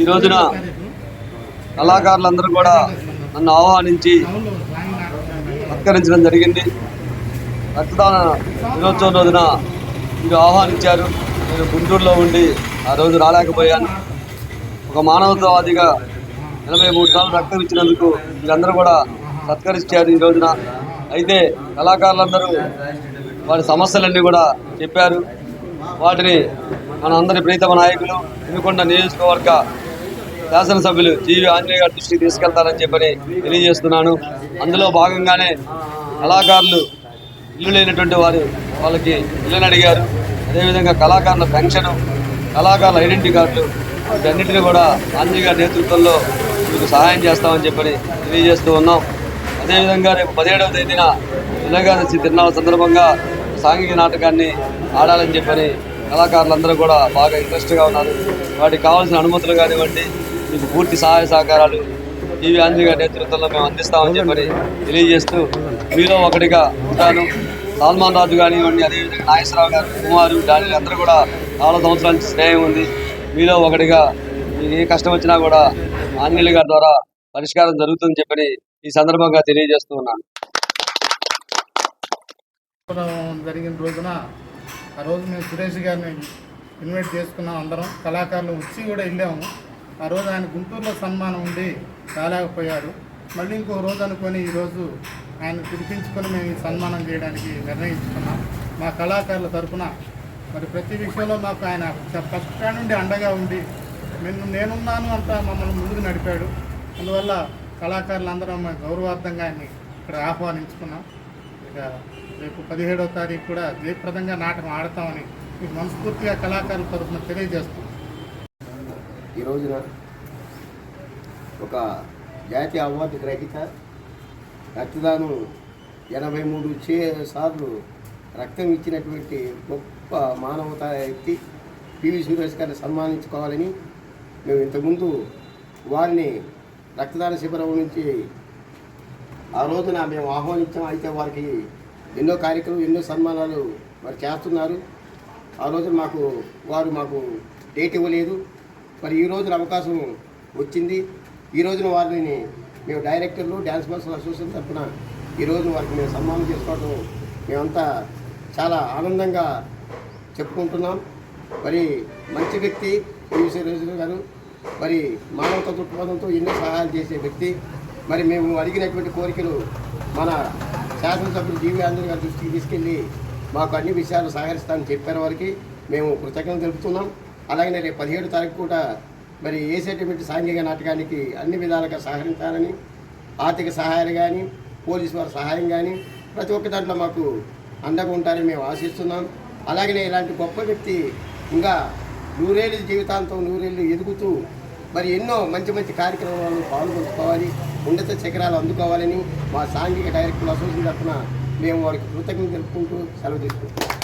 ఈ రోజున కళాకారులందరూ కూడా నన్ను ఆహ్వానించి సత్కరించడం జరిగింది. రక్తదాన దినోత్సవం రోజున మీరు ఆహ్వానించారు. నేను గుంటూరులో ఉండి ఆ రోజు రాలేకపోయాను. ఒక మానవతావాదిగా ఎనభై మూడు సార్లు రక్తం ఇచ్చినందుకు మీరందరూ కూడా సత్కరించారు ఈ రోజున. అయితే కళాకారులందరూ వారి సమస్యలన్నీ కూడా చెప్పారు. వాటిని మన అందరి ప్రీతమ నాయకులు ఎన్నుకొండ నియోజకవర్గ శాసనసభ్యులు జీవి ఆంజనేయ గారి దృష్టికి తీసుకెళ్తారని చెప్పని తెలియజేస్తున్నాను. అందులో భాగంగానే కళాకారులు ఇల్లు లేనటువంటి వారు వాళ్ళకి ఇల్లుని అడిగారు. అదేవిధంగా కళాకారుల పెన్షన్ కళాకారుల ఐడెంటిటీ కార్డులు వీటన్నిటిని కూడా ఆంజనేయ గారి నేతృత్వంలో మీకు సహాయం చేస్తామని చెప్పని తెలియజేస్తూ ఉన్నాం. అదేవిధంగా రేపు పదిహేడవ తేదీన వివేకానంద తిరునాళ్ళ సందర్భంగా సాంఘిక నాటకాన్ని ఆడాలని చెప్పని కళాకారులందరూ కూడా బాగా ఇంట్రెస్ట్గా ఉన్నారు. వాటికి కావాల్సిన అనుమతులు కానివ్వండి మీకు పూర్తి సహాయ సహకారాలు టీవీ ఆంజనేయ గారి నేతృత్వంలో మేము అందిస్తామని చెప్పని తెలియజేస్తూ మీలో ఒకటిగా ఉంటాను. సల్మాన్ రాజు కానివ్వండి అదేవిధంగా నాగేశ్వరరావు గారు కుమారు డానిల్ అందరూ కూడా చాలా సంవత్సరాల నుంచి స్నేహం ఉంది. మీలో ఒకటిగా మీకు ఏ కష్టం వచ్చినా కూడా ఆంజనేయులు గారి ద్వారా పరిష్కారం జరుగుతుందని చెప్పని ఈ సందర్భంగా తెలియజేస్తూ ఉన్నాను. జరిగిన రోజున ఆ రోజు మేము సురేష్ గారిని ఇన్వైట్ చేసుకున్నాం అందరం. కళాకారులు వచ్చి కూడా వెళ్ళాము. ఆ రోజు ఆయన గుంటూరులో సన్మానం ఉండి రాలేకపోయారు మళ్ళీ ఇంకో రోజు అనుకొని ఈరోజు ఆయన పిలిపించుకొని మేము ఈ సన్మానం చేయడానికి నిర్ణయించుకున్నాం. మా కళాకారుల తరఫున మరి ప్రతి విషయంలో మాకు ఆయన ఫస్ట్ నుండి అండగా ఉండి నేను నేనున్నాను అంతా మమ్మల్ని ముందుకు నడిపాడు. అందువల్ల కళాకారులందరం గౌరవార్థంగా ఆయన్ని ఇక్కడ ఆహ్వానించుకున్నాం. ఇక రేపు పదిహేడవ తారీఖు కూడా జయప్రదంగా నాటకం ఆడతామని మనస్ఫూర్తిగా కళాకారుల తరఫున తెలియజేస్తున్నాం. ఈ రోజున ఒక జాతీయ అవార్డు గ్రహీత రక్తదానం ఎనభై మూడు చే సార్లు రక్తం ఇచ్చినటువంటి గొప్ప మానవతా వ్యక్తి పివి సురేష్ గారిని సన్మానించుకోవాలని మేము ఇంతకుముందు వారిని రక్తదాన శిబిరం నుంచి ఆ రోజున మేము ఆహ్వానించాం. అయితే వారికి ఎన్నో కార్యక్రమాలు ఎన్నో సన్మానాలు వారు చేస్తున్నారు. ఆ రోజు మాకు వారు మాకు డేట్ ఇవ్వలేదు. మరి ఈ రోజున అవకాశం వచ్చింది. ఈ రోజున వారిని మేము డైరెక్టర్లు డ్యాన్స్ మాస్టర్ అసోసియేషన్ తరఫున ఈ రోజు వారికి మేము సన్మానం చేసుకోవడం మేమంతా చాలా ఆనందంగా చెప్పుకుంటున్నాం. మరి మంచి వ్యక్తి పివిసి రోజు గారు మరి మానవత దృక్పథంతో ఎన్నో సహాయాలు చేసే వ్యక్తి. మరి మేము అడిగినటువంటి కోరికలు మన శాసనసభ్యులు జీవి ఆంజనేయ గారి దృష్టికి తీసుకెళ్ళి మాకు అన్ని విషయాలు సహకరిస్తామని చెప్పారు వారికి. మేము కృతజ్ఞత తెలుపుతున్నాం. అలాగే రేపు పదిహేడు తారీఖు కూడా మరి వేసేటువంటి సాంఘిక నాటకానికి అన్ని విధాలుగా సహకరించాలని ఆర్థిక సహాయాలు కానీ పోలీసు వారి సహాయం కానీ ప్రతి ఒక్క దాంట్లో మాకు అండగా ఉంటారని మేము ఆశిస్తున్నాం. అలాగనే ఇలాంటి గొప్ప వ్యక్తి ఇంకా నూరేళ్ళు జీవితాంతం నూరేళ్ళు ఎదుగుతూ మరి ఎన్నో మంచి మంచి కార్యక్రమాలను పాల్గొంచుకోవాలి ఉన్నత శిఖరాలు అందుకోవాలని మా సాంఘిక డైరెక్టర్ అసోసియేషన్ తరఫున మేము వారికి కృతజ్ఞత తెలుపుకుంటూ సెలవు తీసుకుంటున్నాం.